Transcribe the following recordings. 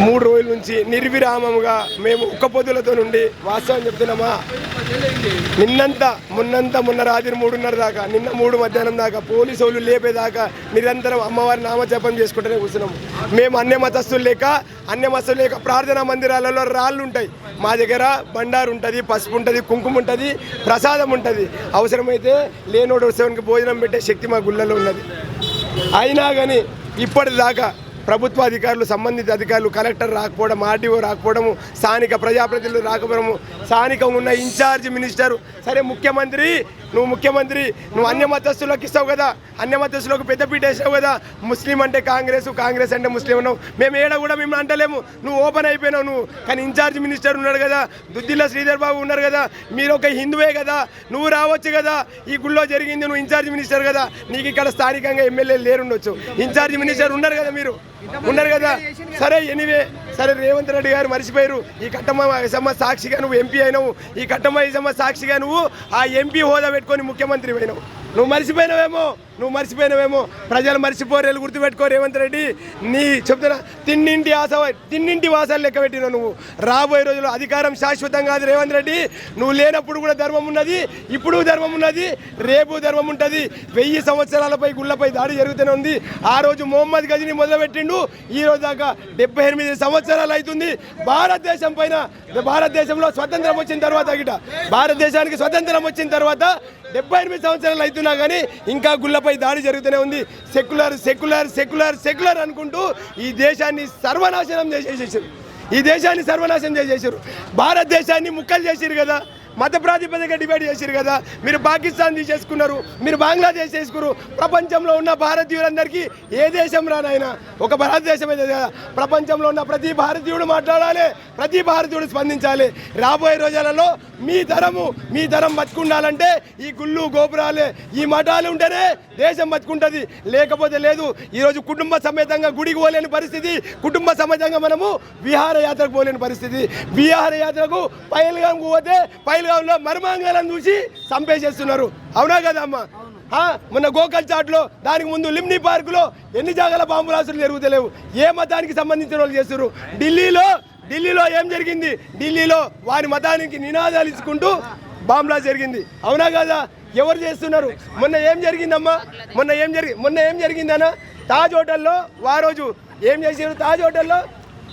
మూడు రోజుల నుంచి నిర్విరామంగా మేము ఒక్క నుండి వాస్తవం చెప్తున్నామా? నిన్నంతా మొన్నంతా మొన్న రాత్రి మూడున్నర దాకా నిన్న మూడు మధ్యాహ్నం దాకా పోలీసు వాళ్ళు లేపేదాకా నిరంతరం అమ్మవారి నామజపం చేసుకుంటూనే కూర్చున్నాము. మేము అన్య మతస్థులు లేక అన్య మతస్థులు లేక ప్రార్థనా మందిరాలలో రాళ్ళు ఉంటాయి. మా దగ్గర బండారు ఉంటుంది పసుపు ఉంటుంది కుంకుమ ఉంటుంది ప్రసాదం ఉంటుంది. అవసరమైతే లేనోడు వస్తేవానికి భోజనం పెట్టే శక్తి మా గుళ్ళలో ఉన్నది. అయినా కానీ ఇప్పటిదాకా ప్రభుత్వ అధికారులు సంబంధిత అధికారులు కలెక్టర్ రాకపోవడం ఆర్డీఓ రాకపోవడము స్థానిక ప్రజాప్రతినిధులు రాకపోవడము స్థానికంగా ఉన్న ఇన్ఛార్జ్ మినిస్టర్ సరే ముఖ్యమంత్రి నువ్వు ముఖ్యమంత్రి నువ్వు అన్య మతస్థులకు ఇస్తావు కదా. అన్య మతస్థులకు పెద్దపీట వేసావు కదా. ముస్లిం అంటే కాంగ్రెస్ కాంగ్రెస్ అంటే ముస్లిం అన్నావు. మేము ఏడ కూడా మేము అంటలేము. నువ్వు ఓపెన్ అయిపోయినావు నువ్వు. కానీ ఇన్ఛార్జ్ మినిస్టర్ ఉన్నాడు కదా. దుద్దిల్ల శ్రీధర్ బాబు ఉన్నారు కదా. మీరు ఒక హిందువే కదా. నువ్వు రావచ్చు కదా. ఈ గుళ్ళో జరిగింది నువ్వు ఇన్ఛార్జ్ మినిస్టర్ కదా. నీకు ఇక్కడ స్థానికంగా ఎమ్మెల్యే లేరుండొచ్చు. ఇన్ఛార్జ్ మినిస్టర్ ఉన్నారు కదా మీరు. ఉన్నారు కదా. సరే ఎనివే. సరే రేవంత్ రెడ్డి గారు మర్చిపోయారు. ఈ కట్టమ్మ సాక్షిగా నువ్వు ఎంపీ అయినావు. ఈ కట్టమ్మ సాక్షిగా నువ్వు ఆ ఎంపీ హోదా పెట్టుకొని ముఖ్యమంత్రి పోయినావు. నువ్వు మర్చిపోయినవేమో నువ్వు మర్చిపోయినవేమో. ప్రజలు మర్చిపోరేలు గుర్తుపెట్టుకో రేవంత్ రెడ్డి. నీ చెప్తున్నా తిన్నింటి ఆశ తిన్నింటి వాసాలు లెక్క పెట్టినావు నువ్వు. రాబోయే రోజుల్లో అధికారం శాశ్వతం కాదు రేవంత్ రెడ్డి. నువ్వు లేనప్పుడు కూడా ధర్మం ఉన్నది ఇప్పుడు ధర్మం ఉన్నది రేపు ధర్మం ఉంటుంది. వెయ్యి సంవత్సరాలపై గుళ్ళపై దాడి జరుగుతూనే ఉంది. ఆ రోజు మొహమ్మద్ గజని మొదలుపెట్టిండు. ఈ రోజు దాకా డెబ్బై ఎనిమిది సంవత్సరాలు అవుతుంది. భారతదేశం పైన భారతదేశంలో స్వతంత్రం వచ్చిన తర్వాత గిట భారతదేశానికి స్వతంత్రం వచ్చిన తర్వాత డెబ్బై ఎనిమిది సంవత్సరాలు అవుతున్నా కానీ ఇంకా గుళ్ళపై దాడి జరుగుతూనే ఉంది. సెక్యులర్ సెక్యులర్ సెక్యులర్ సెక్యులర్ అనుకుంటూ ఈ దేశాన్ని సర్వనాశనం చేసేసేసారు ఈ దేశాన్ని సర్వనాశనం చేసేసారు. భారతదేశాన్ని ముక్కలు చేసారు కదా. మత ప్రాతిపదిక డిబేట్ చేశారు కదా. మీరు పాకిస్తాన్ తీసేసుకున్నారు మీరు బంగ్లాదేశ్ చేసుకున్నారు ప్రపంచంలో ఉన్న భారతీయులందరికీ ఏ దేశం రానైనా ఒక భారతదేశం అయితే కదా. ప్రపంచంలో ఉన్న ప్రతి భారతీయుడు మాట్లాడాలి ప్రతి భారతీయుడు స్పందించాలి. రాబోయే రోజులలో మీ తరము మీ తరం బతుకుండాలంటే ఈ గుళ్ళు గోపురాలే ఈ మఠాలు ఉంటేనే దేశం బతుకుంటుంది. లేకపోతే లేదు ఈరోజు కుటుంబ సమేతంగా గుడికి పోలేని పరిస్థితి కుటుంబ సమేతంగా మనము విహారయాత్రకు పోలేని పరిస్థితి. విహారయాత్రకు పైలుగా పోతే పైల్గాంలో మర్మాంగాలను చూసి చంపేసేస్తున్నారు. అవునా కదా అమ్మ ఆ, మొన్న గోకల్ చాట్లో దానికి ముందు లిమ్ని పార్కులో ఎన్ని జాగాల బాంబు రాసులు జరుగుతలేవు? ఏ మతానికి సంబంధించిన వాళ్ళు చేస్తున్నారు ఢిల్లీలో ఢిల్లీలో ఏం జరిగింది? ఢిల్లీలో వారి మతానికి నినాదాలు ఇచ్చుకుంటూ బాంబ్లా జరిగింది. అవునా కదా? ఎవరు చేస్తున్నారు? మొన్న ఏం జరిగిందమ్మా? మొన్న ఏం జరిగి మొన్న ఏం జరిగిందన్నా? తాజ్ హోటల్లో ఆ రోజు ఏం చేసారు తాజ్ హోటల్లో?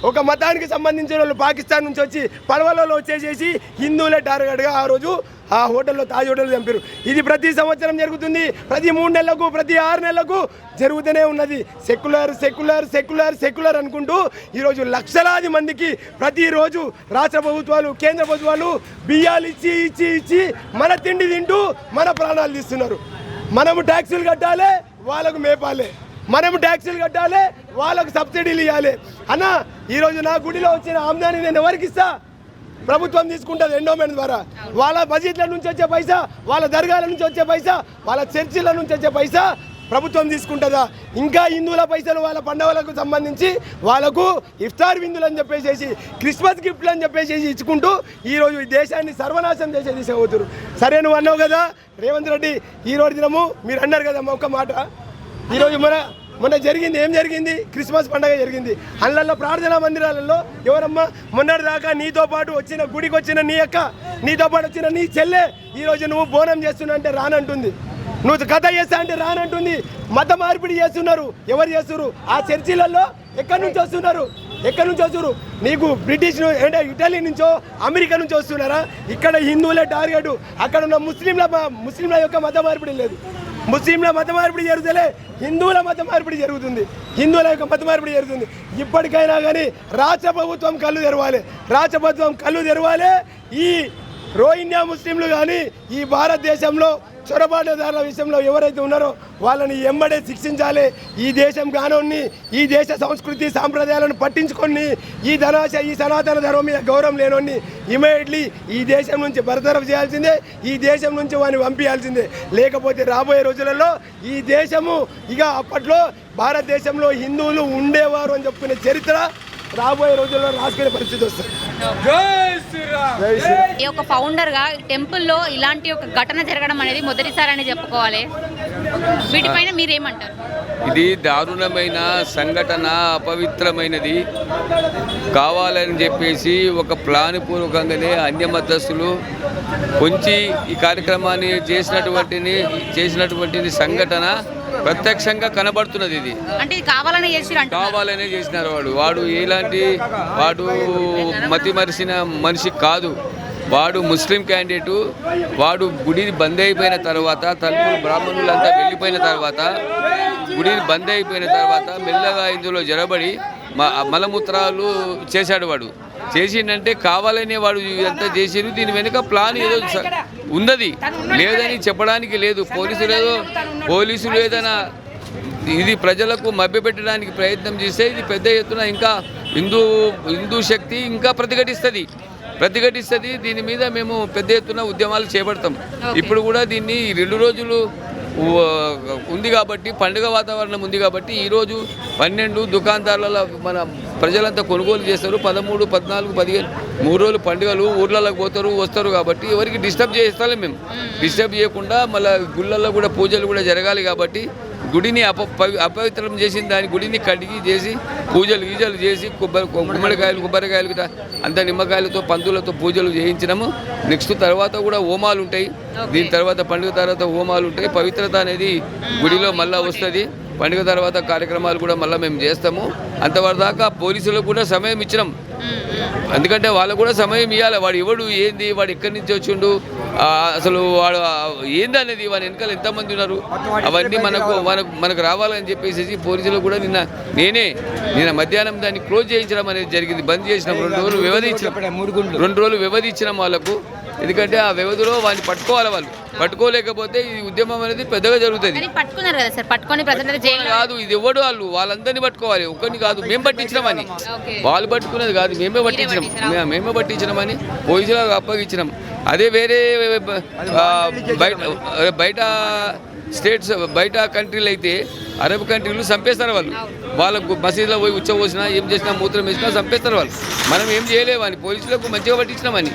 ఒక మతానికి సంబంధించిన వాళ్ళు పాకిస్తాన్ నుంచి వచ్చి పడవలలో వచ్చేసేసి హిందువులే టార్గెట్గా ఆ రోజు ఆ హోటల్లో తాజ్ హోటల్ చంపారు ఇది ప్రతి సంవత్సరం జరుగుతుంది. ప్రతి మూడు నెలలకు ప్రతి ఆరు నెలలకు జరుగుతూనే ఉన్నది. సెక్యులర్ సెక్యులర్ సెక్యులర్ సెక్యులర్ అనుకుంటూ ఈరోజు లక్షలాది మందికి ప్రతిరోజు రాష్ట్ర ప్రభుత్వాలు కేంద్ర ప్రభుత్వాలు బియ్యాలు ఇచ్చి ఇచ్చి ఇచ్చి మన తిండి తింటూ మన ప్రాణాలు తీస్తున్నారు. మనము ట్యాక్సీలు కట్టాలి వాళ్ళకు మేపాలి. మనము ట్యాక్సీలు కట్టాలి వాళ్ళకు సబ్సిడీలు ఇవ్వాలి అన్న ఈరోజు నా గుడిలో వచ్చిన ఆమ్దాన్ని నేను ఎవరికి ఇస్తా? ప్రభుత్వం తీసుకుంటుంది ఎండోమెంట్ ద్వారా. వాళ్ళ బజెట్ల నుంచి వచ్చే పైసా వాళ్ళ దర్గాల నుంచి వచ్చే పైసా వాళ్ళ చర్చిల నుంచి వచ్చే పైసా ప్రభుత్వం తీసుకుంటుందా? ఇంకా హిందువుల పైసలు వాళ్ళ పండుగలకు సంబంధించి వాళ్ళకు ఇఫ్తార్ విందులు అని చెప్పేసి క్రిస్మస్ గిఫ్ట్లు అని చెప్పేసి ఇచ్చుకుంటూ ఈరోజు ఈ దేశాన్ని సర్వనాశం చేసే తీసుకోవచ్చు సరే నువ్వు అన్నావు కదా రేవంత్ రెడ్డి ఈ రోజు దినము మీరు అన్నారు కదా మా ఒక్క మాట. ఈరోజు మన మొన్న జరిగింది ఏం జరిగింది? క్రిస్మస్ పండగ జరిగింది. అందులో ప్రార్థనా మందిరాలలో ఎవరమ్మా మొన్నటి దాకా నీతో పాటు వచ్చిన గుడికి వచ్చిన నీ అక్క నీతో పాటు వచ్చిన నీ చెల్లె ఈరోజు నువ్వు బోనం చేస్తున్నా అంటే రానంటుంది. నువ్వు కథ చేస్తా అంటే రానంటుంది. మత మార్పిడి చేస్తున్నారు. ఎవరు చేస్తున్నారు? ఆ చర్చిలలో ఎక్కడి నుంచి వస్తున్నారు? ఎక్కడి నుంచి వస్తున్నారు నీకు బ్రిటిష్ అంటే ఇటలీ నుంచో అమెరికా నుంచో వస్తున్నారా? ఇక్కడ హిందువులే టార్గెట్ అక్కడ ఉన్న ముస్లింల ముస్లింల యొక్క మత మార్పిడి లేదు. ముస్లింల మత మార్పిడి జరుగుతలే హిందువుల మత మార్పిడి జరుగుతుంది. హిందువుల యొక్క మత మార్పిడి జరుగుతుంది. ఇప్పటికైనా కానీ రాష్ట్ర ప్రభుత్వం కళ్ళు తెరవాలి. రాష్ట్ర ప్రభుత్వం కళ్ళు తెరవాలి. ఈ రోహింగ్యా ముస్లింలు కానీ ఈ భారతదేశంలో చొరబాటుదారుల విషయంలో ఎవరైతే ఉన్నారో వాళ్ళని ఎంబడే శిక్షించాలి. ఈ దేశం గానోన్ని ఈ దేశ సంస్కృతి సాంప్రదాయాలను పట్టించుకొని ఈ ధనాశ ఈ సనాతన ధర్మం మీద గౌరవం లేనోని ఇమీడియట్లీ ఈ దేశం నుంచి బరతరఫ్ చేయాల్సిందే. ఈ దేశం నుంచి వాడిని పంపించాల్సిందే లేకపోతే రాబోయే రోజులలో ఈ దేశము ఇక అప్పట్లో భారతదేశంలో హిందువులు ఉండేవారు అని చెప్పుకునే చరిత్ర రాబోయే రోజుల్లో రాసుకునే పరిస్థితి వస్తుంది. ఈ ఒక ఫౌండర్గా టెంపుల్లో ఇలాంటి ఒక ఘటన జరగడం అనేది మొదటిసారి అని చెప్పుకోవాలి. వీటిపైన మీరేమంటారు? ఇది దారుణమైన సంఘటన అపవిత్రమైనది. కావాలని చెప్పేసి ఒక ప్లాన్ పూర్వకంగానే అన్య మతస్థులు కొంచి ఈ కార్యక్రమాన్ని చేసినటువంటిని చేసినటువంటి సంఘటన ప్రత్యక్షంగా కనబడుతున్నది ఇది. అంటే కావాలని కావాలనే చేసినారు వాడు. వాడు ఎలాంటి వాడు మతి మరిసిన మనిషి కాదు. వాడు ముస్లిం క్యాండిడేటు. వాడు గుడి బంద్ అయిపోయిన తర్వాత తలుపులు బ్రాహ్మణులంతా వెళ్ళిపోయిన తర్వాత గుడి బంద్ అయిపోయిన తర్వాత మెల్లగా ఇందులో జరబడి మలమూత్రాలు చేశాడు వాడు. చేసిండంటే కావాలనే వాడు ఇదంతా చేసిరు దీని వెనుక ప్లాన్ ఏదో ఉన్నది. లేదని చెప్పడానికి లేదు. పోలీసులు ఏదో పోలీసులు ఏదైనా ఇది ప్రజలకు మభ్యపెట్టడానికి ప్రయత్నం చేస్తే ఇది పెద్ద ఎత్తున ఇంకా హిందూ హిందూ శక్తి ఇంకా ప్రతిఘటిస్తుంది. ప్రతిఘటిస్తుంది. దీని మీద మేము పెద్ద ఎత్తున ఉద్యమాలు చేపడతాం. ఇప్పుడు కూడా దీన్ని రెండు రోజులు ఉంది కాబట్టి పండుగ వాతావరణం ఉంది కాబట్టి ఈరోజు పన్నెండు దుకాణదారుల మన ప్రజలంతా కొనుగోలు చేస్తారు. పదమూడు పద్నాలుగు పదిహేను మూడు రోజులు పండుగలు ఊర్లలోకి పోతారు వస్తారు కాబట్టి ఎవరికి డిస్టర్బ్ చేస్తాం మేము. డిస్టర్బ్ చేయకుండా మళ్ళీ గుళ్ళల్లో కూడా పూజలు కూడా జరగాలి కాబట్టి గుడిని అప పవి- అపవిత్రం చేసిన దాని గుడిని కడిగి చేసి పూజలు గీజలు చేసి కొబ్బరి గుమ్మడికాయలు కొబ్బరికాయలు గిట్ట అంత నిమ్మకాయలతో పందులతో పూజలు చేయించినాము. నెక్స్ట్ తర్వాత కూడా హోమాలు ఉంటాయి. దీని తర్వాత పండుగ తర్వాత హోమాలు ఉంటాయి. పవిత్రత అనేది గుడిలో మళ్ళీ వస్తుంది. పండుగ తర్వాత కార్యక్రమాలు కూడా మళ్ళీ మేము చేస్తాము. అంతవరకు దాకా పోలీసులకు కూడా సమయం ఇచ్చినాం. ఎందుకంటే వాళ్ళకు కూడా సమయం ఇవ్వాలి వాడు ఎవడు ఏంది వాడు ఎక్కడి నుంచి వచ్చిండు? అసలు వాడు ఏంది అనేది వాని వెనకాల ఎంతమంది ఉన్నారు? అవన్నీ మనకు మనకు మనకు రావాలని చెప్పేసి పోలీసులు కూడా నిన్న నేనే నిన్న మధ్యాహ్నం దాన్ని క్లోజ్ చేయించడం అనేది జరిగింది. బంద్ చేసినాం. రెండు రోజులు వ్యవధి ఇచ్చినాం రెండు రోజులు వ్యవధి ఇచ్చినాం వాళ్ళకు. ఎందుకంటే ఆ వ్యవధిలో వాడిని పట్టుకోవాలి వాళ్ళు. పట్టుకోలేకపోతే ఈ ఉద్యమం అనేది పెద్దగా జరుగుతుంది. కానీ పట్టుకున్నారు కదా సార్? పట్టుకొని కాదు ఇది ఎవడు వాళ్ళు? వాళ్ళందరినీ పట్టుకోవాలి. ఒక్కరిని కాదు మేము పట్టించినామని వాళ్ళు పట్టుకున్నది కాదు మేమే పట్టించినాం. మేమే పట్టించినామని పోలీసులకు అప్పగించినాం. అదే వేరే బయట బయట స్టేట్స్ బయట కంట్రీలు అయితే అరబ్ కంట్రీలు చంపేస్తారు వాళ్ళు. వాళ్ళకు మసీదులో పోయి ఉచ్చ పోసినా ఏం చేసినా మూత్రం వేసినా చంపేస్తారు వాళ్ళు. మనం ఏం చేయలేమని పోలీసులకు మంచిగా పట్టించినామని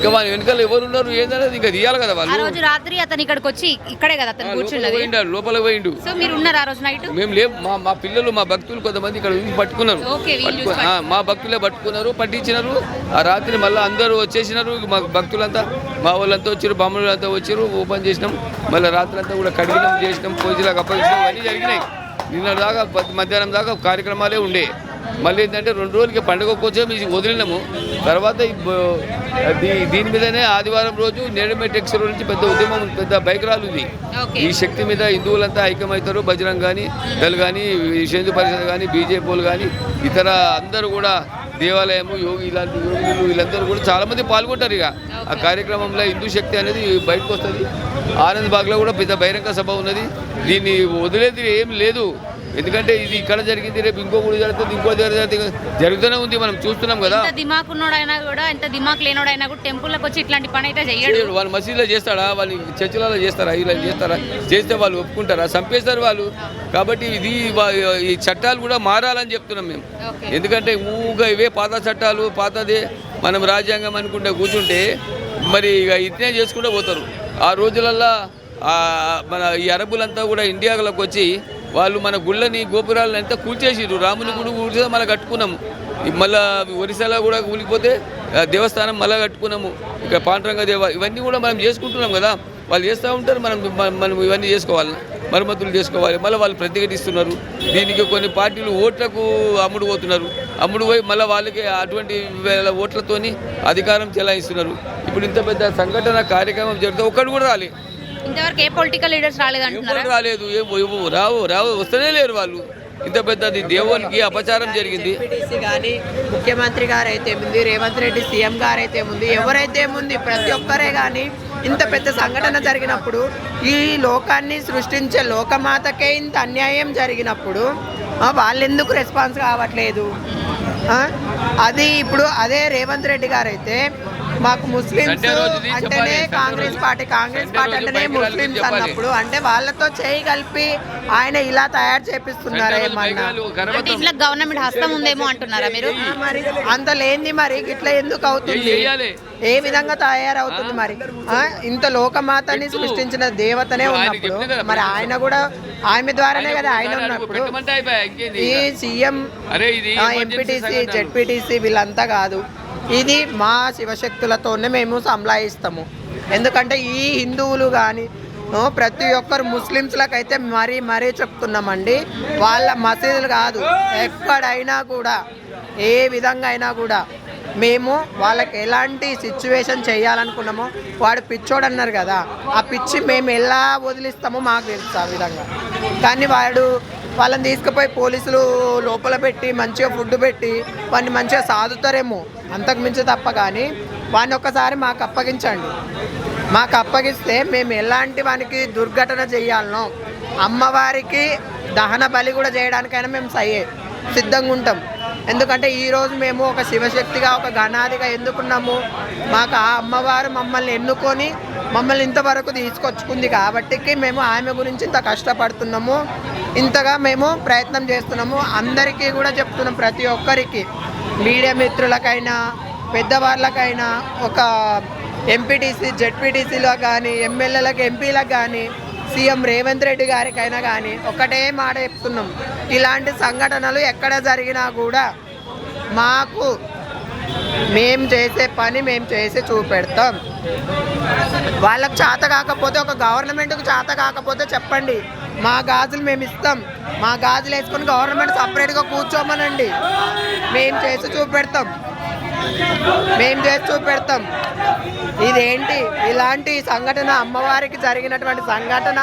ఇంకా వాళ్ళ వెనకాల ఎవరు ఉన్నారు ఏందనేది ఇంకా తీయాలి కదా ఆ వాళ్ళు రోజు రాత్రి అతను ఇక్కడికి వచ్చి ఇక్కడే కదా అతను లోపల కూర్చున్నది. పోయిండు లోపల పోయిండు. సో మీరు ఉన్నారు ఆ రోజు నైట్? మేము లేవు మా మా పిల్లలు మా భక్తులు కొంతమంది ఇక్కడ చూసి పట్టుకున్నారు. ఓకే, వీళ్ళు పట్టుకు- ఆ, మా భక్తులే పట్టుకున్నారు పట్టించినారు. ఆ రాత్రి మళ్ళీ అందరూ వచ్చేసినారు మా భక్తులంతా మా వాళ్ళంతా వచ్చారు బామ్మలు అంతా వచ్చారు ఓపెన్ చేసినాం. మళ్ళీ రాత్రి అంతా కూడా కడిగినాం చేసినాం పోలీసులకు అప్పగించినాం అన్నీ జరిగినాయి. నిన్న దాకా ప- మధ్యాహ్నం దాకా కార్యక్రమాలే ఉండే. మళ్ళీ ఏంటంటే రెండు రోజులకి పండుగ కోసం ఇది వదిలినాము. తర్వాత దీని మీదనే ఆదివారం రోజు నేడమెటెక్స్ నుంచి పెద్ద ఉద్యమం పెద్ద బైక్ రాలు ఉంది ఓకే. ఈ శక్తి మీద హిందువులంతా ఐక్యమవుతారు. బజరంగ్ కానీ దళ్ కానీ హిందూ పరిషత్ కానీ బీజేపీలు కానీ ఇతర అందరూ కూడా దేవాలయము యోగి ఇలాంటి యోగులు వీళ్ళందరూ కూడా చాలా మంది పాల్గొంటారు ఇక. ఆ కార్యక్రమంలో హిందూ శక్తి అనేది బయటకు వస్తుంది. ఆనంద్ బాగ్లో కూడా పెద్ద బహిరంగ సభ ఉన్నది. దీన్ని వదిలేది ఏం లేదు. ఎందుకంటే ఇది ఇక్కడ జరిగింది రేపు ఇంకో గుడి జరుగుతుంది ఇంకో జరుగుతుంది జరుగుతూనే ఉంది మనం చూస్తున్నాం కదా. దిమాక్ ఉన్నోడైనా కూడా ఎంత దిమాక్ లేనోడైనా కూడా టెంపుల్లోకి వచ్చి ఇట్లాంటి పని అయితే చేయడు. వాళ్ళు మసీదులో చేస్తాడా వాళ్ళు చర్చిలలో చేస్తారా? ఇలా చేస్తారా? చేస్తే వాళ్ళు ఒప్పుకుంటారా? చంపేస్తారు వాళ్ళు. కాబట్టి ఇది ఈ చట్టాలు కూడా మారాలని చెప్తున్నాం మేము. ఎందుకంటే ఊగా ఇవే పాత చట్టాలు పాతదే. మనం రాజ్యాంగం అనుకుంటే కూర్చుంటే మరి ఇక ఇట్నే చేసుకుంటూ పోతారు. ఆ రోజులల్లో మన ఈ అరబులంతా కూడా ఇండియాలోకి వచ్చి వాళ్ళు మన గుళ్ళని గోపురాలని అంతా కూల్చేసిరు రాముని గుడి కూర్చో మళ్ళీ కట్టుకున్నాము. మళ్ళీ మళ్ళా ఒరిస్సాలో కూడా కూలిపోతే దేవస్థానం మళ్ళీ కట్టుకున్నాము. ఇక్కడ పాండురంగ దేవ ఇవన్నీ కూడా మనం చేసుకుంటున్నాం కదా. వాళ్ళు చేస్తూ ఉంటారు మనం మనం- మనం ఇవన్నీ చేసుకోవాలి. మరమ్మతులు చేసుకోవాలి. మళ్ళీ వాళ్ళు ప్రతిఘటిస్తున్నారు. దీనికి కొన్ని పార్టీలు ఓట్లకు అమ్ముడు పోతున్నారు. అమ్ముడు పోయి మళ్ళీ వాళ్ళకి అటువంటి వేల ఓట్లతోని అధికారం చెలాయిస్తున్నారు. ఇప్పుడు ఇంత పెద్ద సంఘటన కార్యక్రమం జరిగితే ఒక్కడు కూడా రాలే. ఇంతవరకు ఏ పొలిటికల్ లీడర్స్ రాలేదంటున్నారా ఎవరు రాలేదు ఏ- రావు రావు వస్తూనే లేరు వాళ్ళు. ఇంత పెద్దది దేవునికి అపచారం జరిగింది. ఎంపీటీసీ కానీ ముఖ్యమంత్రి గారు అయితే ఉంది రేవంత్ రెడ్డి సీఎం గారు అయితే ఉంది ఎవరైతే ఉంది ప్రతి ఒక్కరే కానీ ఇంత పెద్ద సంఘటన జరిగినప్పుడు ఈ లోకాన్ని సృష్టించే లోకమాతకే ఇంత అన్యాయం జరిగినప్పుడు ఆ, వాళ్ళెందుకు రెస్పాన్స్ కావట్లేదు? ఆ? అది ఇప్పుడు అదే రేవంత్ రెడ్డి గారు అయితే మాకు ఇది అంటేనే కాంగ్రెస్ పార్టీ కాంగ్రెస్ పార్టీ అంటేనే చెప్పాలి. అన్నప్పుడు. అంటే వాళ్ళతో చేయి కలిపి ఆయన ఇలా తయారు చేపిస్తున్నారా ఇంట్లో గవర్నమెంట్ హస్తం ఉందేమో అంటున్నారా మీరు? మరి అంత లేనిది మరి ఇట్లా ఎందుకు అవుతుంది. ఏ విధంగా తయారవుతుంది మరి? ఆ, ఇంత లోకమాతని సృష్టించిన దేవతనే ఉన్నప్పుడు మరి ఆయన కూడా ఆమె ద్వారానే కదా ఆయన ఉన్నప్పుడు. ఈ సీఎం ఎంపీటీసీ. జెడ్పీటీసీ వీళ్ళంతా కాదు. ఇది మా శివశక్తులతోనే మేము సంలాయిస్తాము. ఎందుకంటే ఈ హిందువులు కానీ ప్రతి ఒక్కరు ముస్లిమ్స్లకు అయితే మరీ మరీ చెప్తున్నామండి. వాళ్ళ మసీదులు కాదు ఎక్కడైనా కూడా ఏ విధంగా అయినా కూడా మేము వాళ్ళకి ఎలాంటి సిచ్యువేషన్ చేయాలనుకున్నామో వాడు పిచ్చోడు అన్నారు కదా ఆ పిచ్చి మేము ఎలా వదిలిస్తామో మాకు తెలుసు ఆ విధంగా. కానీ వాడు వాళ్ళని తీసుకుపోయి పోలీసులు లోపల పెట్టి మంచిగా ఫుడ్ పెట్టి వాడిని మంచిగా సాదుతారేమో. అంతకు మించి తప్ప కానీ వాడిని ఒక్కసారి మాకు అప్పగించండి. మాకు అప్పగిస్తే మేము ఎలాంటి వానికి దుర్ఘటన చేయాలనో అమ్మవారికి దహన బలి కూడా చేయడానికైనా మేము సయ్యే సిద్ధంగా ఉంటాం. ఎందుకంటే ఈరోజు మేము ఒక శివశక్తిగా ఒక గణాదిగా ఎందుకున్నాము? మాకు ఆ అమ్మవారు మమ్మల్ని ఎన్నుకొని మమ్మల్ని ఇంతవరకు తీసుకొచ్చుకుంది కాబట్టికి మేము ఆమె గురించి ఇంత కష్టపడుతున్నాము. ఇంతగా మేము ప్రయత్నం చేస్తున్నాము. అందరికీ కూడా చెప్తున్నాం ప్రతి ఒక్కరికి. మీడియా మిత్రులకైనా పెద్దవాళ్ళకైనా ఒక ఎంపీటీసీ జెడ్పీటీసీలో కానీ ఎమ్మెల్యేలకు ఎంపీలకు కానీ సీఎం రేవంత్ రెడ్డి గారికైనా కానీ ఒకటే మాట చెప్తున్నాం. ఇలాంటి సంఘటనలు ఎక్కడ జరిగినా కూడా మాకు మేము చేసే పని మేము చేసి చూపెడతాం. వాళ్ళకు చేత కాకపోతే ఒక గవర్నమెంట్కు చేత కాకపోతే చెప్పండి. మా గాజులు మేము ఇస్తాం. మా గాజులు వేసుకొని గవర్నమెంట్ సపరేట్గా కూర్చోమనండి. మేము చేసి చూపెడతాం. మేము చేసి చూపెడతాం. ఇదేంటి? ఇలాంటి సంఘటన అమ్మవారికి జరిగినటువంటి సంఘటన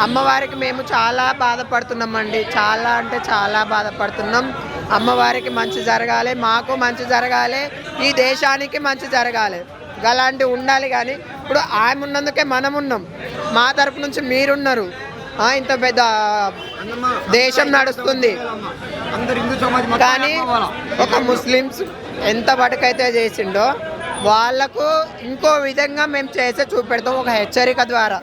అమ్మవారికి మేము చాలా బాధపడుతున్నామండి. చాలా అంటే చాలా బాధపడుతున్నాం. అమ్మవారికి మంచి జరగాలి మాకు మంచి జరగాలి ఈ దేశానికి మంచి జరగాలి. అలాంటివి ఉండాలి కానీ ఇప్పుడు ఆమె ఉన్నందుకే మనం ఉన్నాం మా తరపు నుంచి మీరున్నారు. ఇంత పెద్ద దేశం నడుస్తుంది. కానీ ఒక ముస్లిమ్స్ ఎంత మటుకైతే చేసిండో వాళ్ళకు ఇంకో విధంగా మేము చేసే చూపెడతాం ఒక హెచ్చరిక ద్వారా.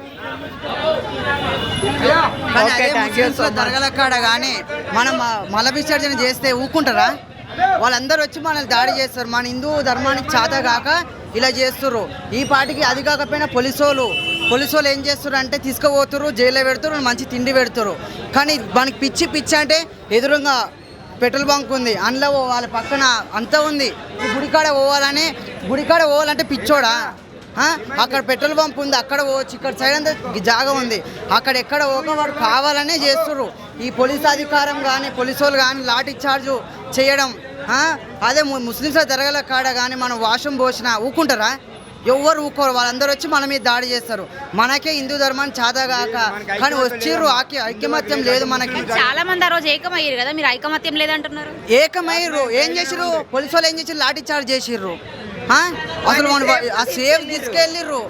దరగల కాడ కానీ మనం మల విసర్జన చేస్తే ఊకుంటారా? వాళ్ళందరూ వచ్చి మనల్ని దాడి చేస్తారు. మన హిందూ ధర్మానికి చేత కాక ఇలా చేస్తుర్రు. ఈ పాటికి అది కాకపోయినా పోలీసు వాళ్ళు ఏం చేస్తారు అంటే తీసుకుపోతారు జైల్లో పెడతారు మంచి తిండి పెడతారు కానీ మనకి పిచ్చి పిచ్చి అంటే ఎదురుగా పెట్రోల్ బంక్ ఉంది. అందులో వాళ్ళ పక్కన అంతా ఉంది. ఈ గుడికాడ పోవాలని గుడికాడ పోవాలంటే పిచ్చోడా? అక్కడ పెట్రోల్ పంప్ ఉంది అక్కడ పోవచ్చు. ఇక్కడ సైడ్ అంతా జాగా ఉంది. అక్కడ ఎక్కడ పోక వాడు కావాలనే చేస్తుర్రు. ఈ పోలీస్ అధికారం కానీ పోలీసు వాళ్ళు కానీ లాఠీ చార్జ్ చేయడం అదే ముస్లింస్ జరగల కాడ కానీ మనం వాషం పోసినా ఊకుంటారా? ఎవ్వరు ఊకోరు వాళ్ళందరూ వచ్చి మన మీద దాడి చేస్తారు. మనకే హిందూ ధర్మాన్ని చాదగాక. కానీ వచ్చిర్రు ఆకి ఐక్యమత్యం లేదు మనకి. చాలా మంది ఆ రోజు ఏకమయ్యారు కదా మీరు ఐకమత్యం లేదంటున్నారు? ఏకమయ్యారు. ఏం చేసిర్రు? పోలీసు వాళ్ళు ఏం చేసిర్రు? లాఠీ చార్జ్ చేసిర్రు. ఆ? అసలు మన ఆ సేఫ్ తీసుకెళ్ళిర్రు.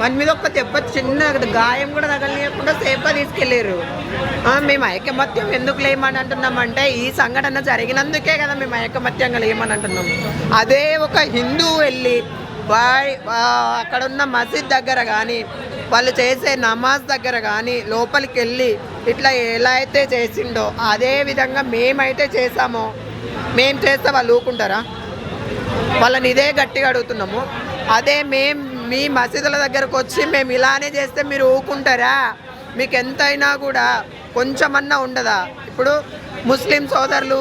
వాని మీద ఒక దెబ్బ చిన్న గాయం కూడా తగలనీయకుండా సేఫ్గా తీసుకెళ్ళారు ఆ, మేము ఐకమత్యం ఎందుకు లేమని అంటున్నామంటే ఈ సంఘటన జరిగినందుకే కదా మేము ఐకమత్యంగా లేమని అంటున్నాం. అదే ఒక హిందువు వెళ్ళి వారి వా- అక్కడ ఉన్న మసీద్ దగ్గర కానీ వాళ్ళు చేసే నమాజ్ దగ్గర కానీ లోపలికి వెళ్ళి ఇట్లా ఎలా అయితే చేసిండో అదే విధంగా మేమైతే చేసామో మేము చేస్తే వాళ్ళు ఊకుంటారా వాళ్ళని ఇదే గట్టిగా అడుగుతున్నాము. అదే మేం మీ మసీదుల దగ్గరకు వచ్చి మేము ఇలానే చేస్తే మీరు ఊకుంటారా మీకు ఎంతైనా కూడా కొంచెమన్నా ఉండదా? ఇప్పుడు ముస్లిం సోదరులు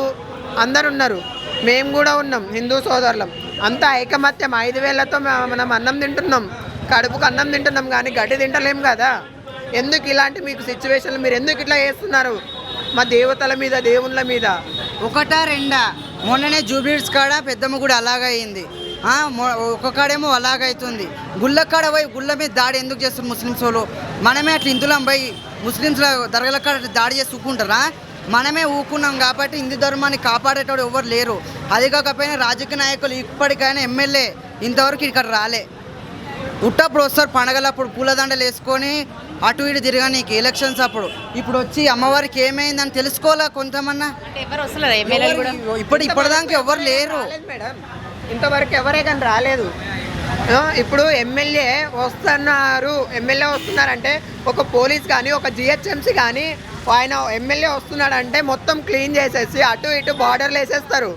అందరు ఉన్నారు. మేము కూడా ఉన్నాం హిందూ సోదరులం. అంతా ఐకమత్యం. ఐదు వేలతో మనం అన్నం తింటున్నాం. కడుపుకు అన్నం తింటున్నాం కానీ గడ్డి తింటలేం కదా. ఎందుకు ఇలాంటి మీకు సిచ్యువేషన్లు మీరు ఎందుకు ఇట్లా చేస్తున్నారు? మా దేవతల మీద దేవుళ్ళ మీద. ఒకటా రెండా? మొన్ననే జూబ్లీస్ కాడ పెద్దమ్మ కూడా అలాగే అయింది ఆ, ఒక కాడేమో గుళ్ళ కాడ పోయి గుళ్ళ మీద దాడి ఎందుకు చేస్తారు ముస్లిమ్స్ వాళ్ళు? మనమే అట్లా ఇందులో పోయి ముస్లిమ్స్ దరగల కాడ దాడి చేసుకుంటారా మనమే ఊకున్నాం కాబట్టి హిందూ ధర్మాన్ని కాపాడేటోడు ఎవరు లేరు. అది కాకపోయినా రాజకీయ నాయకులు ఇప్పటికైనా ఎమ్మెల్యే ఇంతవరకు ఇక్కడ రాలే. ఉట్టప్పుడు వస్తారు పండగలప్పుడు పూలదండలు వేసుకొని అటు ఇటు తిరగనీకి ఎలక్షన్స్ అప్పుడు. ఇప్పుడు వచ్చి అమ్మవారికి ఏమైందని తెలుసుకోవాలా కొంతమన్నా? అంటే ఎవరు వస్తున్నారు ఎమ్మెల్యేలు కూడా? ఇప్పుడు ఇప్పటిదాకా ఎవరు లేరు. ఇంతవరకు ఎవరే కానీ రాలేదు. ఇప్పుడు ఎమ్మెల్యే వస్తున్నారు. ఎమ్మెల్యే వస్తున్నారంటే ఒక పోలీస్ కానీ ఒక జిహెచ్ఎంసీ కానీ ఆయన ఎమ్మెల్యే వస్తున్నాడంటే మొత్తం క్లీన్ చేసేసి అటు ఇటు బార్డర్లు వేసేస్తారు.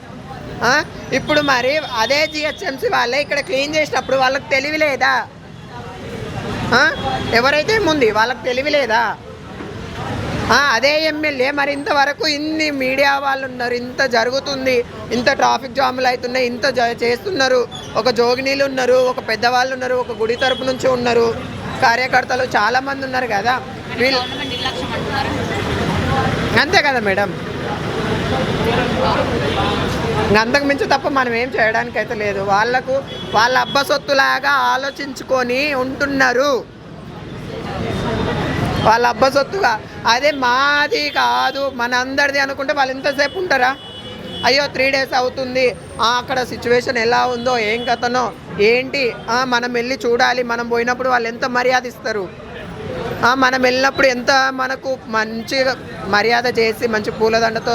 ఇప్పుడు మరి అదే జిహెచ్ఎంసీ వాళ్ళే ఇక్కడ క్లీన్ చేసినప్పుడు వాళ్ళకి తెలివి లేదా ఎవరైతే ముందు వాళ్ళకి తెలివి లేదా అదే ఎమ్మెల్యే మరి ఇంతవరకు ఇన్ని మీడియా వాళ్ళు ఉన్నారు ఇంత జరుగుతుంది ఇంత ట్రాఫిక్ జాములు అవుతున్నాయి ఇంత జ- చేస్తున్నారు. ఒక జోగినీలు ఉన్నారు ఒక పెద్దవాళ్ళు ఉన్నారు ఒక గుడి తరపు నుంచి ఉన్నారు. కార్యకర్తలు చాలామంది ఉన్నారు కదా. వీళ్ళు అంతే కదా మేడం. అంతకు మించి తప్ప మనం ఏం చేయడానికి అయితే లేదు. వాళ్ళకు వాళ్ళ అబ్బసొత్తులాగా ఆలోచించుకొని ఉంటున్నారు. వాళ్ళ అబ్బసొత్తుగా అదే మాది కాదు మన అందరిది అనుకుంటే వాళ్ళు ఇంతసేపు ఉంటారా? అయ్యో త్రీ డేస్ అవుతుంది. అక్కడ సిచ్యువేషన్ ఎలా ఉందో ఏం కథనో ఏంటి? మనం వెళ్ళి చూడాలి. మనం పోయినప్పుడు వాళ్ళు ఎంత మర్యాద ఇస్తారు మనం వెళ్ళినప్పుడు ఎంత మనకు మంచిగా మర్యాద చేసి మంచి పూలదండతో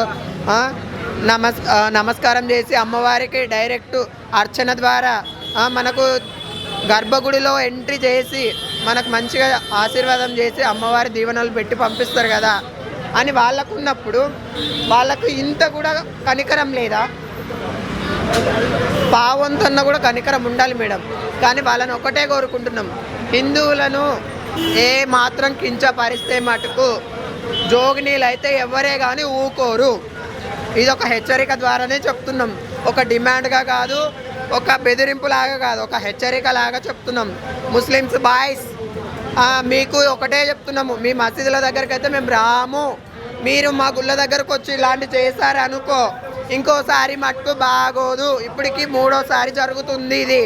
నమస్ నమస్కారం చేసి అమ్మవారికి డైరెక్ట్ అర్చన ద్వారా మనకు గర్భగుడిలో ఎంట్రీ చేసి మనకు మంచిగా ఆశీర్వాదం చేసి అమ్మవారి దీవెనలు పెట్టి పంపిస్తారు కదా అని వాళ్ళకు ఉన్నప్పుడు వాళ్ళకు ఇంత కూడా కనికరం లేదా? పావంతన్న కూడా కనికరం ఉండాలి మేడం. కానీ వాళ్ళని ఒకటే కోరుకుంటున్నాం. హిందువులను ఏ మాత్రం కించపరిస్తే మటుకు జోగినీలు అయితే ఎవరే కానీ ఊకోరు. ఇది ఒక హెచ్చరిక ద్వారానే చెప్తున్నాం. ఒక డిమాండ్గా కాదు ఒక బెదిరింపు లాగా కాదు ఒక హెచ్చరిక లాగా చెప్తున్నాం. ముస్లిమ్స్ బాయ్స్ మీకు ఒకటే చెప్తున్నాము. మీ మసీదుల దగ్గరికి అయితే మేము రాము. మీరు మా గుళ్ళ దగ్గరకు వచ్చి ఇలాంటి చేశారు అనుకో ఇంకోసారి మట్టుకు బాగోదు. ఇప్పటికి మూడోసారి జరుగుతుంది ఇది.